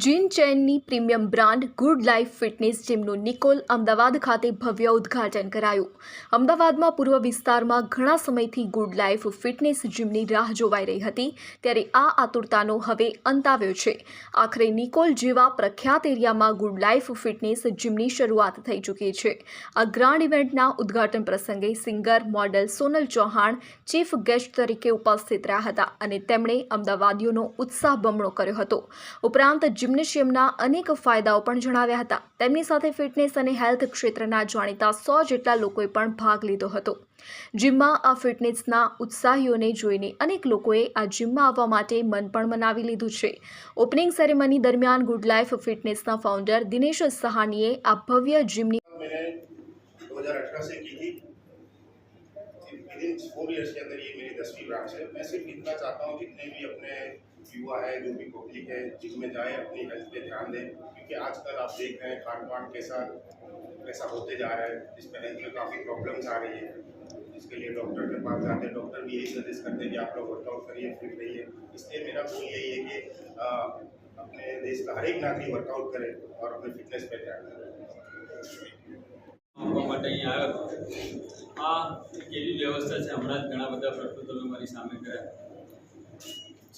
જીન ચેનની premium brand good life fitness જીમનું Nikol Ahmedabad ખાતે ભવ્ય ઉદ્ઘાટન કરાયું. અમદાવાદમાં પૂર્વ વિસ્તારમાં ઘણા સમયથી ગુડ લાઈફ ફિટનેસ જીમની રાહ જોવાઈ રહી હતી, ત્યારે આ આતુરતાનો હવે અંત આવ્યો છે. આખરે નિકોલ જેવા પ્રખ્યાત એરિયામાં ગુડ લાઈફ ફિટનેસ જીમની શરૂઆત થઈ ચૂકી છે. આ ગ્રાન્ડ ઇવેન્ટના ઉદ્ઘાટન પ્રસંગે singer, model Sonal Chauhan, chief guest તરીકે ઉપસ્થિત રહ્યા હતા અને તેમણે અમદાવાદીઓનો ઉત્સાહ બમણો કર્યો હતો. ઉપરાંત જિમ્નેશિયમના અનેક ફાયદાઓ પણ જણાવ્યા હતા તેમની સાથે ફિટનેસ અને હેલ્થ ક્ષેત્રના જાણીતા સો જેટલા લોકોએ પણ ભાગ લીધો હતો જીમમાં આ ફિટનેસના ઉત્સાહીઓને જોઈને અનેક લોકોએ આ જીમમાં આવવા માટે મન પણ મનાવી લીધું છે ઓપનિંગ સેરેમની દરમિયાન ગુડ લાઇફ ફિટનેસના ફાઉન્ડર દિનેશ સહાનીએ આ ભવ્ય જીમની मैंने 2018 से की थी विद इन फोर ईयर्स के अंदर ये मेरी दसवीं ब्रांच है मैं सिर्फ इतना चाहता हूँ जितने भी अपने युवा है जो भी पब्लिक है जिसमें जाए अपनी हेल्थ पे ध्यान दें क्योंकि आजकल आप देख रहे हैं खान पान कैसा कैसा होते जा रहा है जिसमें हेल्थ में काफ़ी प्रॉब्लम्स आ रही है जिसके लिए डॉक्टर के पास जाते हैं डॉक्टर भी यही सजेस्ट करते हैं कि आप लोग वर्कआउट करिए फिट रहिए इसलिए मेरा गोल यही है कि अ, अपने देश का हर एक नागरिक वर्कआउट करे और अपने फिटनेस पे ध्यान दें આપવા માટે અહીંયા આવ્યો હતો આ એક એવી વ્યવસ્થા છે હમણાં જ ઘણા બધા પ્રશ્નો તમે મારી સામે કર્યા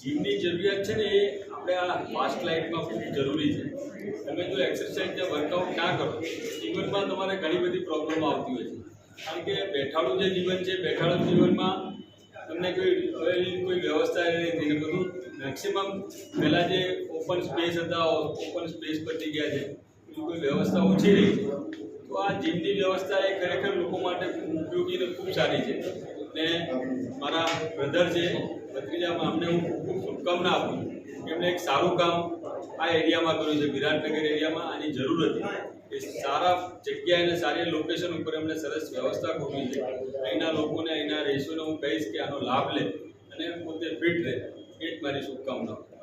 જીમની જરૂરિયાત છે ને એ આપણે આ ફાસ્ટ લાઈફમાં ખૂબ જરૂરી છે. તમે જો એક્સરસાઇઝ કે વર્કઆઉટ ના કરો, જીવનમાં તમારે ઘણી બધી પ્રોબ્લેમ આવતી હોય છે. કારણ કે બેઠાડું જે જીવન છે, બેઠાડું જીવનમાં તમને કોઈ હવે કોઈ વ્યવસ્થા નથી ને બધું મેક્સિમમ પહેલાં જે ઓપન સ્પેસ હતા ઓપન સ્પેસ પતી ગયા છે કોઈ વ્યવસ્થા ઓછી રહી છે. તો આ જીમની વ્યવસ્થા એ ખરેખર લોકો માટે ઉપયોગી અને ખૂબ સારી છે. ને મારા બ્રધર છે ભત્રીજામાં અમને હું ખૂબ શુભકામના આપું એમણે એક સારું કામ આ એરિયામાં કર્યું છે, વિરાટનગર એરિયામાં. આની જરૂર હતી. એ સારા જગ્યા અને સારી લોકેશન ઉપર એમણે સરસ વ્યવસ્થા ગોઠવી છે. અહીંના લોકોને, અહીંના રહીશોને હું કહીશ કે આનો લાભ લે અને પોતે ફિટ રહે. એ જ મારી શુભકામનાઓ.